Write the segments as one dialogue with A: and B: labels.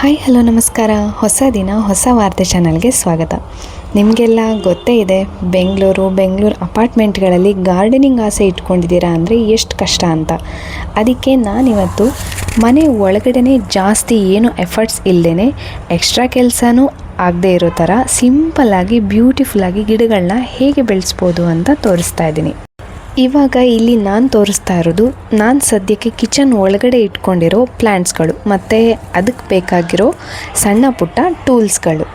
A: Hi, hello, ನಮಸ್ಕಾರ. ಹೊಸ ದಿನ, ಹೊಸ ವಾರ್ತೆ ಚಾನಲ್ಗೆ ಸ್ವಾಗತ. ನಿಮಗೆಲ್ಲ ಗೊತ್ತೇ ಇದೆ, ಬೆಂಗಳೂರು ಬೆಂಗಳೂರು ಅಪಾರ್ಟ್ಮೆಂಟ್ಗಳಲ್ಲಿ ಗಾರ್ಡನಿಂಗ್ ಆಸೆ ಇಟ್ಕೊಂಡಿದ್ದೀರಾ ಅಂದರೆ ಎಷ್ಟು ಕಷ್ಟ ಅಂತ. ಅದಕ್ಕೆ ನಾನಿವತ್ತು ಮನೆ ಒಳಗಡೆ ಜಾಸ್ತಿ ಏನು ಎಫರ್ಟ್ಸ್ ಇಲ್ಲದೇ ಎಕ್ಸ್ಟ್ರಾ ಕೆಲಸನೂ ಆಗದೇ ಇರೋ ಥರ ಸಿಂಪಲ್ಲಾಗಿ, ಬ್ಯೂಟಿಫುಲ್ಲಾಗಿ ಗಿಡಗಳನ್ನ ಹೇಗೆ ಬೆಳೆಸ್ಬೋದು ಅಂತ ತೋರಿಸ್ತಾ ಇದ್ದೀನಿ. ಇವಾಗ ಇಲ್ಲಿ ನಾನು ತೋರಿಸ್ತಾ ಇರೋದು, ನಾನು ಸದ್ಯಕ್ಕೆ ಕಿಚನ್ ಒಳಗಡೆ ಇಟ್ಕೊಂಡಿರೋ ಪ್ಲ್ಯಾಂಟ್ಸ್ಗಳು ಮತ್ತು ಅದಕ್ಕೆ ಬೇಕಾಗಿರೋ ಸಣ್ಣ ಪುಟ್ಟ ಟೂಲ್ಸ್ಗಳು.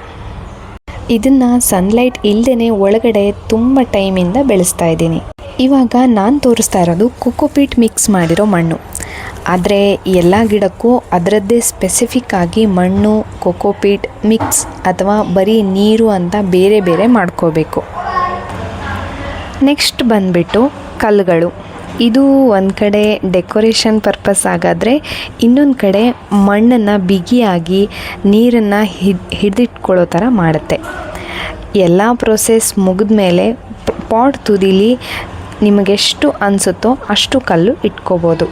A: ಇದನ್ನು ಸನ್ಲೈಟ್ ಇಲ್ಲದೇ ಒಳಗಡೆ ತುಂಬ ಟೈಮಿಂದ ಬೆಳೆಸ್ತಾ ಇದ್ದೀನಿ. ಇವಾಗ ನಾನು ತೋರಿಸ್ತಾ ಇರೋದು ಕೊಕೋಪೀಟ್ ಮಿಕ್ಸ್ ಮಾಡಿರೋ ಮಣ್ಣು. ಆದರೆ ಎಲ್ಲ ಗಿಡಕ್ಕೂ ಅದರದ್ದೇ ಸ್ಪೆಸಿಫಿಕ್ ಆಗಿ ಮಣ್ಣು ಕೊಕೋಪೀಟ್ ಮಿಕ್ಸ್ ಅಥವಾ ಬರೀ ನೀರು ಅಂತ ಬೇರೆ ಬೇರೆ ಮಾಡ್ಕೋಬೇಕು. ನೆಕ್ಸ್ಟ್ ಬಂದುಬಿಟ್ಟು ಕಲ್ಲುಗಳು. ಇದು ಒಂದು ಕಡೆ ಡೆಕೋರೇಷನ್ ಪರ್ಪಸ್ ಆಗಾದರೆ ಇನ್ನೊಂದು ಕಡೆ ಮಣ್ಣನ್ನು ಬಿಗಿಯಾಗಿ ನೀರನ್ನು ಹಿಡ್, ಹಿಡಿದಿಟ್ಕೊಳ್ಳೋ ಥರ ಮಾಡುತ್ತೆ. ಎಲ್ಲ ಪ್ರೊಸೆಸ್ ಮುಗಿದ ಮೇಲೆ ಪಾಟ್ ತುದಿಲಿ ನಿಮಗೆಷ್ಟು ಅನಿಸುತ್ತೋ ಅಷ್ಟು ಕಲ್ಲು ಇಟ್ಕೋಬೋದು.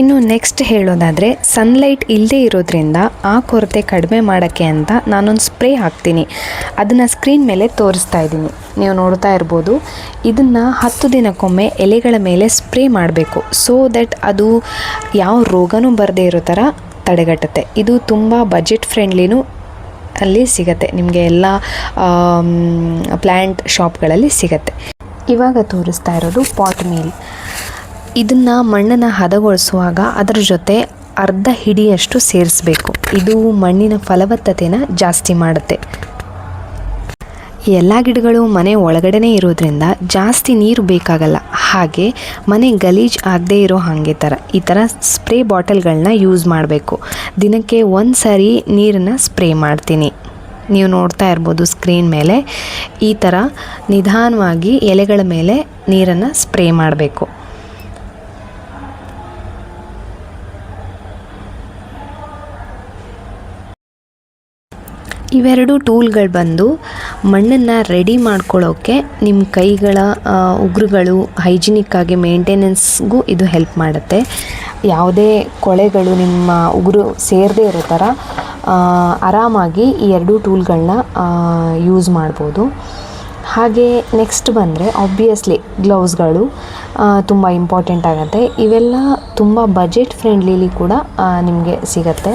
A: ಇನ್ನು ನೆಕ್ಸ್ಟ್ ಹೇಳೋದಾದರೆ ಸನ್ಲೈಟ್ ಇಲ್ಲದೆ ಇರೋದ್ರಿಂದ ಆ ಕೊರತೆ ಕಡಿಮೆ ಮಾಡೋಕ್ಕೆ ಅಂತ ನಾನೊಂದು ಸ್ಪ್ರೇ ಹಾಕ್ತೀನಿ. ಅದನ್ನು ಸ್ಕ್ರೀನ್ ಮೇಲೆ ತೋರಿಸ್ತಾ ಇದ್ದೀನಿ. ನೀವು ನೋಡ್ತಾ ಇರ್ಬೋದು, ಇದನ್ನು ಹತ್ತು ದಿನಕ್ಕೊಮ್ಮೆ ಎಲೆಗಳ ಮೇಲೆ ಸ್ಪ್ರೇ ಮಾಡಬೇಕು. ಸೊ ದಟ್ ಅದು ಯಾವ ರೋಗನೂ ಬರದೇ ಇರೋ ಥರ ತಡೆಗಟ್ಟುತ್ತೆ. ಇದು ತುಂಬ ಬಜೆಟ್ ಫ್ರೆಂಡ್ಲಿನೂ ಅಲ್ಲಿ ಸಿಗತ್ತೆ. ನಿಮಗೆ ಎಲ್ಲ ಪ್ಲ್ಯಾಂಟ್ ಶಾಪ್ಗಳಲ್ಲಿ ಸಿಗತ್ತೆ. ಇವಾಗ ತೋರಿಸ್ತಾ ಇರೋದು ಪಾಟ್ ಮೀಲ್ ಇದನ್ನು ಮಣ್ಣನ್ನು ಹದಗೊಳಿಸುವಾಗ ಅದರ ಜೊತೆ ಅರ್ಧ ಹಿಡಿಯಷ್ಟು ಸೇರಿಸಬೇಕು. ಇದು ಮಣ್ಣಿನ ಫಲವತ್ತತೆನ ಜಾಸ್ತಿ ಮಾಡುತ್ತೆ. ಎಲ್ಲ ಗಿಡಗಳು ಮನೆ ಒಳಗಡೆನೇ ಇರೋದ್ರಿಂದ ಜಾಸ್ತಿ ನೀರು ಬೇಕಾಗಲ್ಲ. ಹಾಗೆ ಮನೆ ಗಲೀಜು ಆಗದೇ ಇರೋ ಹಾಗೆ ಥರ ಈ ಥರ ಸ್ಪ್ರೇ ಬಾಟಲ್ಗಳನ್ನ ಯೂಸ್ ಮಾಡಬೇಕು. ದಿನಕ್ಕೆ ಒಂದು ಸಾರಿ ನೀರನ್ನು ಸ್ಪ್ರೇ ಮಾಡ್ತೀನಿ. ನೀವು ನೋಡ್ತಾ ಇರ್ಬೋದು ಸ್ಕ್ರೀನ್ ಮೇಲೆ ಈ ಥರ ನಿಧಾನವಾಗಿ ಎಲೆಗಳ ಮೇಲೆ ನೀರನ್ನು ಸ್ಪ್ರೇ ಮಾಡಬೇಕು. ಇವೆರಡು ಟೂಲ್ಗಳು ಬಂದು ಮಣ್ಣನ್ನು ರೆಡಿ ಮಾಡ್ಕೊಳ್ಳೋಕ್ಕೆ ನಿಮ್ಮ ಕೈಗಳ ಉಗುರುಗಳು ಹೈಜಿನಿಕ್ಕಾಗಿ ಮೇಂಟೆನೆನ್ಸ್ಗೂ ಇದು ಹೆಲ್ಪ್ ಮಾಡುತ್ತೆ. ಯಾವುದೇ ಕೊಳೆಗಳು ನಿಮ್ಮ ಉಗುರು ಸೇರದೇ ಇರೋ ಥರ ಆರಾಮಾಗಿ ಈ ಎರಡೂ ಟೂಲ್ಗಳನ್ನ ಯೂಸ್ ಮಾಡ್ಬೋದು. ಹಾಗೆ ನೆಕ್ಸ್ಟ್ ಬಂದರೆ ಆಬ್ವಿಯಸ್ಲಿ ಗ್ಲೌಸ್ಗಳು ತುಂಬ ಇಂಪಾರ್ಟೆಂಟ್ ಆಗುತ್ತೆ. ಇವೆಲ್ಲ ತುಂಬ ಬಜೆಟ್ ಫ್ರೆಂಡ್ಲಿಲಿ ಕೂಡ ನಿಮಗೆ ಸಿಗತ್ತೆ.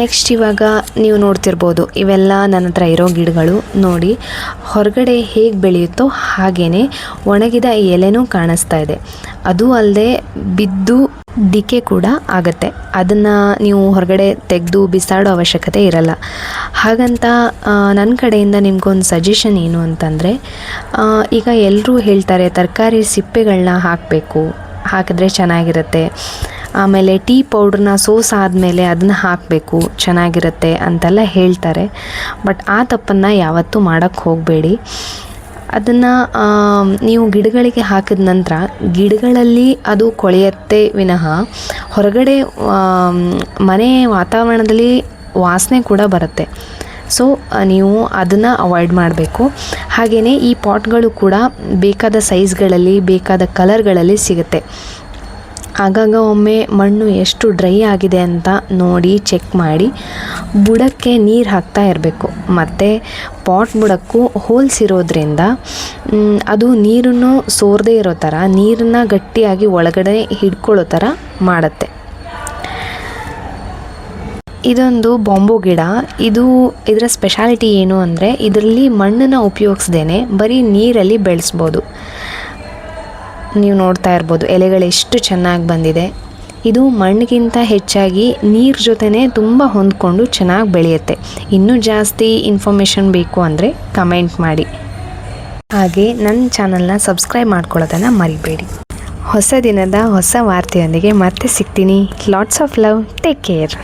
A: ನೆಕ್ಸ್ಟ್ ಇವಾಗ ನೀವು ನೋಡ್ತಿರ್ಬೋದು, ಇವೆಲ್ಲ ನನ್ನ ಹತ್ರ ಇರೋ ಗಿಡಗಳು. ನೋಡಿ, ಹೊರಗಡೆ ಹೇಗೆ ಬೆಳೆಯುತ್ತೋ ಹಾಗೇ ಒಣಗಿದ ಎಲೆನೂ ಕಾಣಿಸ್ತಾ ಇದೆ. ಅದು ಅಲ್ಲದೆ ಬಿದ್ದು ಡಿಕೆ ಕೂಡ ಆಗುತ್ತೆ. ಅದನ್ನು ನೀವು ಹೊರಗಡೆ ತೆಗೆದು ಬಿಸಾಡೋ ಅವಶ್ಯಕತೆ ಇರಲ್ಲ. ಹಾಗಂತ ನನ್ನ ಕಡೆಯಿಂದ ನಿಮ್ಗೊಂದು ಸಜೆಷನ್ ಏನು ಅಂತಂದರೆ ಈಗ ಎಲ್ಲರೂ ಹೇಳ್ತಾರೆ, ತರಕಾರಿ ಸಿಪ್ಪೆಗಳನ್ನ ಹಾಕಬೇಕು. ಹಾಕಿದ್ರೆ ಚೆನ್ನಾಗಿರುತ್ತೆ. ಆಮೇಲೆ ಟೀ ಪೌಡ್ರನ್ನ ಸೋಸ್ ಆದಮೇಲೆ ಅದನ್ನ ಹಾಕಬೇಕು, ಚೆನ್ನಾಗಿರುತ್ತೆ ಅಂತೆಲ್ಲ ಹೇಳ್ತಾರೆ. ಬಟ್ ಆ ತಪ್ಪನ್ನು ಯಾವತ್ತೂ ಮಾಡೋಕ್ಕೆ ಹೋಗಬೇಡಿ. ಅದನ್ನು ನೀವು ಗಿಡಗಳಿಗೆ ಹಾಕಿದ ನಂತರ ಗಿಡಗಳಲ್ಲಿ ಅದು ಕೊಳೆಯತ್ತೆ ವಿನಃ ಹೊರಗಡೆ ಮನೆ ವಾತಾವರಣದಲ್ಲಿ ವಾಸನೆ ಕೂಡ ಬರುತ್ತೆ. ಸೊ, ನೀವು ಅದನ್ನು ಅವಾಯ್ಡ್ ಮಾಡಬೇಕು. ಹಾಗೆಯೇ ಈ ಪಾಟ್ಗಳು ಕೂಡ ಬೇಕಾದ ಸೈಜ್ಗಳಲ್ಲಿ ಬೇಕಾದ ಕಲರ್ಗಳಲ್ಲಿ ಸಿಗುತ್ತೆ. ಆಗಾಗ ಒಮ್ಮೆ ಮಣ್ಣು ಎಷ್ಟು ಡ್ರೈ ಆಗಿದೆ ಅಂತ ನೋಡಿ ಚೆಕ್ ಮಾಡಿ. ಬುಡಕ್ಕೆ ನೀರು ಹಾಕ್ತಾ ಇರಬೇಕು. ಮತ್ತು ಪಾಟ್ ಬುಡಕ್ಕೂ ಹೋಲ್ಸ್ ಇರೋದ್ರಿಂದ ಅದು ನೀರನ್ನು ಸೋರದೇ ಇರೋ ಥರ ನೀರನ್ನು ಗಟ್ಟಿಯಾಗಿ ಒಳಗಡೆ ಹಿಡ್ಕೊಳ್ಳೋ ಥರ ಮಾಡುತ್ತೆ. ಇದೊಂದು ಬಾಂಬು ಗಿಡ. ಇದು ಇದರ ಸ್ಪೆಷಾಲಿಟಿ ಏನು ಅಂದರೆ, ಇದರಲ್ಲಿ ಮಣ್ಣನ್ನು ಉಪಯೋಗಿಸ್ದೇನೆ ಬರೀ ನೀರಲ್ಲಿ ಬೆಳೆಸ್ಬೋದು. ನೀವು ನೋಡ್ತಾ ಇರ್ಬೋದು, ಎಲೆಗಳು ಎಷ್ಟು ಚೆನ್ನಾಗಿ ಬಂದಿದೆ. ಇದು ಮಣ್ಣಿಗಿಂತ ಹೆಚ್ಚಾಗಿ ನೀರು ಜೊತೆನೆ ತುಂಬ ಹೊಂದ್ಕೊಂಡು ಚೆನ್ನಾಗಿ ಬೆಳೆಯುತ್ತೆ. ಇನ್ನೂ ಜಾಸ್ತಿ ಇನ್ಫಾರ್ಮೇಷನ್ ಬೇಕು ಅಂದರೆ ಕಮೆಂಟ್ ಮಾಡಿ. ಹಾಗೆ ನನ್ನ ಚಾನಲ್ನ ಸಬ್ಸ್ಕ್ರೈಬ್ ಮಾಡ್ಕೊಳ್ಳೋದನ್ನು ಮರಿಬೇಡಿ. ಹೊಸ ದಿನದ ಹೊಸ ವಾರ್ತೆಯೊಂದಿಗೆ ಮತ್ತೆ ಸಿಗ್ತೀನಿ. Lots of love take care